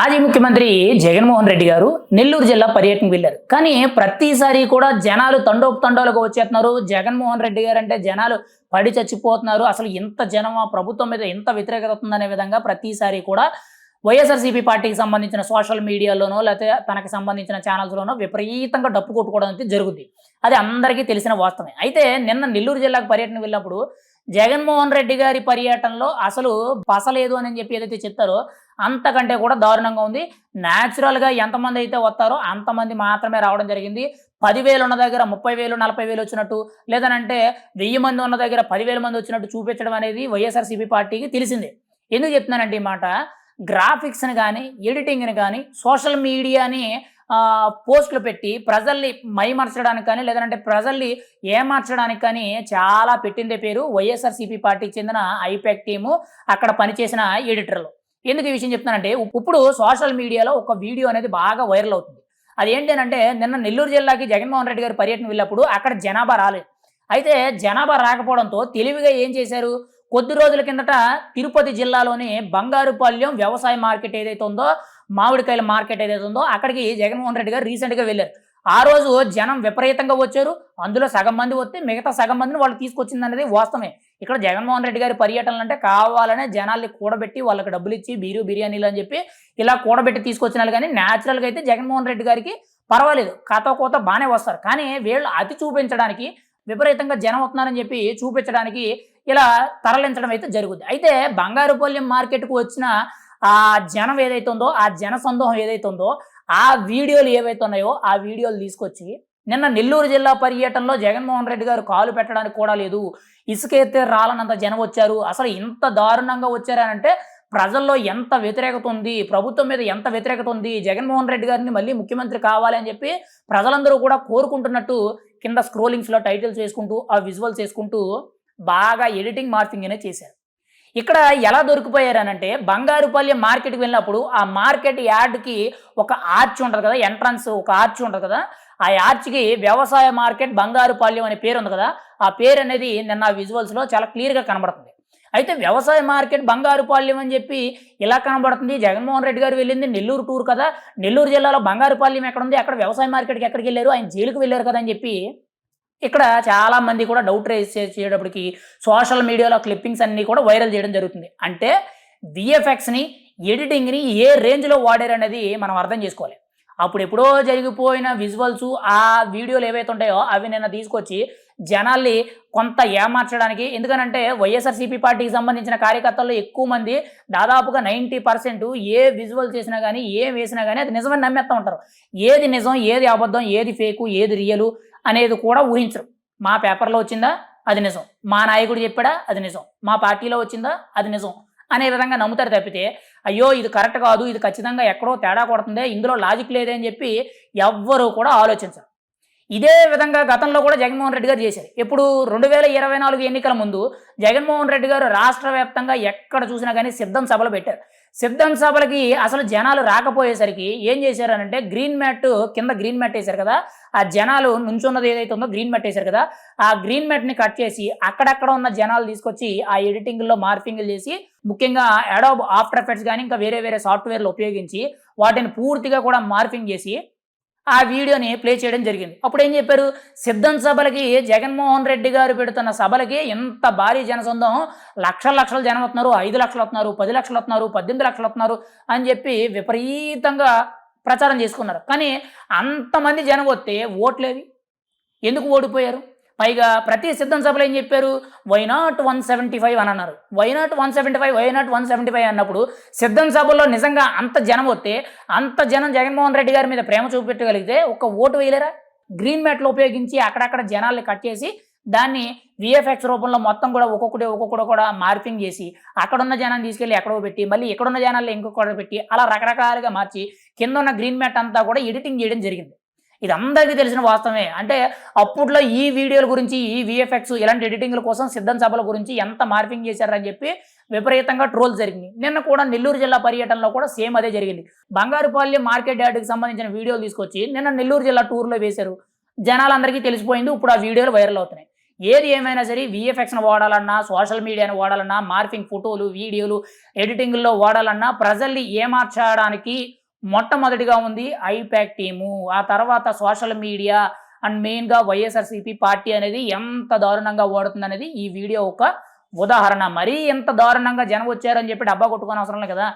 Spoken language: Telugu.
మాజీ ముఖ్యమంత్రి జగన్మోహన్ రెడ్డి గారు నెల్లూరు జిల్లా పర్యటనకు వెళ్ళారు. కానీ ప్రతిసారి కూడా జనాలు తండోపు తండోలకు వచ్చేస్తున్నారు. జగన్మోహన్ రెడ్డి గారు అంటే జనాలు పడి చచ్చిపోతున్నారు. అసలు ఇంత జనం ఆ ప్రభుత్వం మీద ఎంత వ్యతిరేకత ఉందనే విధంగా ప్రతిసారి కూడా వైఎస్ఆర్సీపీ పార్టీకి సంబంధించిన సోషల్ మీడియాలోనో లేకపోతే తనకు సంబంధించిన ఛానల్స్లోనో విపరీతంగా డప్పు కొట్టుకోవడం అయితే జరుగుతుంది అది అందరికీ తెలిసిన వాస్తవమే. అయితే నిన్న నెల్లూరు జిల్లాకు పర్యటన వెళ్ళినప్పుడు జగన్మోహన్ రెడ్డి గారి పర్యటనలో అసలు పసలేదు అని చెప్పి ఏదైతే చెప్తారో అంతకంటే కూడా దారుణంగా ఉంది. న్యాచురల్గా ఎంతమంది అయితే వస్తారో అంతమంది మాత్రమే రావడం జరిగింది. పదివేలు ఉన్న దగ్గర ముప్పై వేలు నలభై వేలు వచ్చినట్టు లేదనంటే వెయ్యి మంది ఉన్న దగ్గర పదివేల మంది వచ్చినట్టు చూపించడం అనేది వైఎస్ఆర్సీపీ పార్టీకి తెలిసిందే. ఎందుకు చెప్తున్నానంటే ఈ మాట? గ్రాఫిక్స్ని కానీ ఎడిటింగ్ని కానీ సోషల్ మీడియాని పోస్టులు పెట్టి ప్రజల్ని మైమర్చడానికి కానీ లేదంటే ప్రజల్ని ఏమార్చడానికి కానీ చాలా పెట్టిందే పేరు వైఎస్ఆర్సీపీ పార్టీకి చెందిన ఐపాక్ టీము. అక్కడ పనిచేసిన ఎడిటర్లు. ఎందుకు ఈ విషయం చెప్తున్నానంటే ఇప్పుడు సోషల్ మీడియాలో ఒక వీడియో అనేది బాగా వైరల్ అవుతుంది. అది ఏంటి అంటే నిన్న నెల్లూరు జిల్లాకి జగన్మోహన్ రెడ్డి గారు పర్యటన వెళ్ళినప్పుడు అక్కడ జనాభా రాలేదు. అయితే జనాభా రాకపోవడంతో తెలివిగా ఏం చేశారు? కొద్ది రోజుల కిందట తిరుపతి జిల్లాలోని బంగారుపాల్యం వ్యవసాయ మార్కెట్ ఏదైతే ఉందో మామిడికాయల మార్కెట్ ఏదైతే ఉందో అక్కడికి జగన్మోహన్ రెడ్డి గారు రీసెంట్గా వెళ్ళారు. ఆ రోజు జనం విపరీతంగా వచ్చారు. అందులో సగం మంది వస్తే మిగతా సగం మందిని వాళ్ళు తీసుకొచ్చింది అనేది వాస్తవమే. ఇక్కడ జగన్మోహన్ రెడ్డి గారి పర్యటనలు అంటే కావాలనే జనాల్ని కూడబెట్టి వాళ్ళకి డబ్బులు ఇచ్చి బీరు బిర్యానీలు అని చెప్పి ఇలా కూడబెట్టి తీసుకొచ్చినారు కానీ న్యాచురల్గా అయితే జగన్మోహన్ రెడ్డి గారికి పర్వాలేదు. కథ కోత బాగానే వస్తారు. కానీ వీళ్ళు అతి చూపించడానికి విపరీతంగా జనం వస్తున్నారని చెప్పి చూపించడానికి ఇలా తరలించడం అయితే జరుగుద్ది. అయితే బంగారుపల్లి మార్కెట్కు వచ్చిన ఆ జనం ఏదైతే ఉందో ఆ జన సందోహం ఏదైతే ఉందో ఆ వీడియోలు ఏవైతే ఉన్నాయో ఆ వీడియోలు తీసుకొచ్చి నిన్న నెల్లూరు జిల్లా పర్యటనలో జగన్మోహన్ రెడ్డి గారు కాలు పెట్టడానికి కూడా లేదు. ఇసుక రాలనంత జనం వచ్చారు. అసలు ఇంత దారుణంగా వచ్చారనంటే ప్రజల్లో ఎంత వ్యతిరేకత ఉంది? ప్రభుత్వం మీద ఎంత వ్యతిరేకత ఉంది? జగన్మోహన్ రెడ్డి గారిని మళ్ళీ ముఖ్యమంత్రి కావాలి అని చెప్పి ప్రజలందరూ కూడా కోరుకుంటున్నట్టు కింద స్క్రోలింగ్స్లో టైటిల్స్ వేసుకుంటూ ఆ విజువల్స్ వేసుకుంటూ బాగా ఎడిటింగ్ మార్పింగ్ అనేది చేశారు. ఇక్కడ ఎలా దొరికిపోయారనంటే బంగారుపల్లి మార్కెట్కి వెళ్ళినప్పుడు ఆ మార్కెట్ యార్డ్కి ఒక ఆర్చ్ ఉంటుంది కదా ఎంట్రన్స్ ఒక ఆర్చ్ ఉంటుంది కదా ఆ ఆర్చ్కి వ్యవసాయ మార్కెట్ బంగారుపాల్యం అనే పేరు ఉంది కదా ఆ పేరు అనేది నిన్న విజువల్స్లో చాలా క్లియర్గా కనబడుతుంది. అయితే వ్యవసాయ మార్కెట్ బంగారుపాల్యం అని చెప్పి ఇలా కనబడుతుంది. జగన్మోహన్ రెడ్డి గారు వెళ్ళింది నెల్లూరు టూర్ కదా నెల్లూరు జిల్లాలో బంగారుపాల్యం ఎక్కడ ఉంది అక్కడ వ్యవసాయ మార్కెట్కి ఎక్కడికి వెళ్ళారు ఆయన జైలుకి వెళ్ళారు కదా అని చెప్పి ఇక్కడ చాలా మంది కూడా డౌట్ రేస్ చేసేటప్పటికి సోషల్ మీడియాలో క్లిప్పింగ్స్ అన్నీ కూడా వైరల్ చేయడం జరుగుతుంది. అంటే విఎఫ్ఎక్స్ని ఎడిటింగ్ని ఏ రేంజ్లో వాడారనేది మనం అర్థం చేసుకోవాలి. అప్పుడు ఎప్పుడో జరిగిపోయిన విజువల్స్ ఆ వీడియోలు ఏవైతే ఉంటాయో అవి నిన్న తీసుకొచ్చి జనాల్ని కొంత ఏమార్చడానికి ఎందుకనంటే వైఎస్ఆర్సీపీ పార్టీకి సంబంధించిన కార్యకర్తల్లో ఎక్కువ మంది దాదాపుగా నైంటీ పర్సెంట్ ఏ విజువల్ చేసినా కానీ ఏం వేసినా కానీ అది నిజమని నమ్మేస్తూ ఉంటారు. ఏది నిజం ఏది అబద్ధం ఏది ఫేకు ఏది రియలు అనేది కూడా ఊహించరు. మా పేపర్లో వచ్చిందా? అది నిజం. మా నాయకుడు చెప్పాడా? అది నిజం. మా పార్టీలో వచ్చిందా? అది నిజం. అనే విధంగా నమ్ముతారు తప్పితే అయ్యో ఇది కరెక్ట్ కాదు ఇది ఖచ్చితంగా ఎక్కడో తేడా కొడుతుంది ఇందులో లాజిక్ లేదే అని చెప్పి ఎవ్వరూ కూడా ఆలోచించరు. ఇదే విధంగా గతంలో కూడా జగన్మోహన్ రెడ్డి గారు చేశారు. ఇప్పుడు రెండు వేల ఇరవై నాలుగు ఎన్నికల ముందు జగన్మోహన్ రెడ్డి గారు రాష్ట్ర వ్యాప్తంగా ఎక్కడ చూసినా కానీ సిద్ధం సభలు పెట్టారు. సిద్ధం సభలకి అసలు జనాలు రాకపోయేసరికి ఏం చేశారనంటే గ్రీన్ మ్యాట్ కింద గ్రీన్ మ్యాట్ వేశారు కదా. ఆ జనాలు నుంచున్నది ఏదైతే ఉందో గ్రీన్ మ్యాట్ వేశారు కదా. ఆ గ్రీన్ మ్యాట్ని కట్ చేసి అక్కడక్కడ ఉన్న జనాలు తీసుకొచ్చి ఆ ఎడిటింగ్లో మార్పింగ్లు చేసి ముఖ్యంగా అడాబ్ ఆఫ్టర్ ఎఫెక్ట్స్ కానీ ఇంకా వేరే వేరే సాఫ్ట్వేర్లు ఉపయోగించి వాటిని పూర్తిగా కూడా మార్పింగ్ చేసి ఆ వీడియోని ప్లే చేయడం జరిగింది. అప్పుడు ఏం చెప్పారు? సిద్ధం సభలకి జగన్మోహన్ రెడ్డి గారు పెడుతున్న సభలకి ఎంత భారీ జనసందం లక్షల లక్షల జనం వస్తున్నారు ఐదు లక్షలు వస్తున్నారు పది లక్షలు వస్తున్నారు పద్దెనిమిది లక్షలు వస్తున్నారు అని చెప్పి విపరీతంగా ప్రచారం చేసుకున్నారు. కానీ అంతమంది జనం వస్తే ఓట్లేవి? ఎందుకు ఓడిపోయారు? పైగా ప్రతి సిద్ధం సభలో ఏం చెప్పారు? Why not one seventy five అని అన్నారు. Why not one seventy five why not one seventy five అన్నప్పుడు సిద్ధం సభలో నిజంగా అంత జనం వస్తే అంత జనం జగన్మోహన్ రెడ్డి గారి మీద ప్రేమ చూపెట్టగలిగితే ఒక ఓటు వేయలేరా? గ్రీన్ మ్యాట్లు ఉపయోగించి అక్కడక్కడ జనాల్ని కట్ చేసి దాన్ని విఎఫ్ఎక్స్ రూపంలో మొత్తం కూడా ఒక్కొక్కటి ఒక్కొక్కటి కూడా మార్పింగ్ చేసి అక్కడున్న జనాన్ని తీసుకెళ్ళి ఎక్కడో పెట్టి మళ్ళీ ఎక్కడున్న జనాల్లో ఇంకొకటి పెట్టి అలా రకరకాలుగా మార్చి కింద ఉన్న గ్రీన్ మ్యాట్ అంతా కూడా ఎడిటింగ్ చేయడం జరిగింది. ఇది అందరికీ తెలిసిన వాస్తవమే. అంటే అప్పట్లో ఈ వీడియోల గురించి ఈ విఎఫ్ఎక్స్ ఇలాంటి ఎడిటింగ్ల కోసం సిద్ధం సభల గురించి ఎంత మార్పింగ్ చేశారని చెప్పి విపరీతంగా ట్రోల్ జరిగింది నిన్న కూడా నెల్లూరు జిల్లా పర్యటనలో కూడా సేమ్ అదే జరిగింది. బంగారుపల్లి మార్కెట్ యార్డ్కి సంబంధించిన వీడియోలు తీసుకొచ్చి నిన్న నెల్లూరు జిల్లా టూర్లో వేశారు. జనాలందరికీ తెలిసిపోయింది ఇప్పుడు ఆ వీడియోలు వైరల్ అవుతున్నాయి. ఏది ఏమైనా సరే విఎఫ్ఎక్స్ను వాడాలన్నా సోషల్ మీడియాను వాడాలన్నా మార్ఫింగ్ ఫోటోలు వీడియోలు ఎడిటింగ్లో వాడాలన్నా ప్రజల్ని ఏమార్చడానికి మొట్టమొదటిగా ఉంది ఐపాక్ టీము. ఆ తర్వాత సోషల్ మీడియా అండ్ మెయిన్గా వైఎస్ఆర్సీపీ పార్టీ అనేది ఎంత దారుణంగా ఓడుతుంది అనేది ఈ వీడియో ఒక ఉదాహరణ. మరీ ఎంత దారుణంగా జనం వచ్చారని చెప్పి డబ్బా కొట్టుకోని అవసరం లేదు కదా.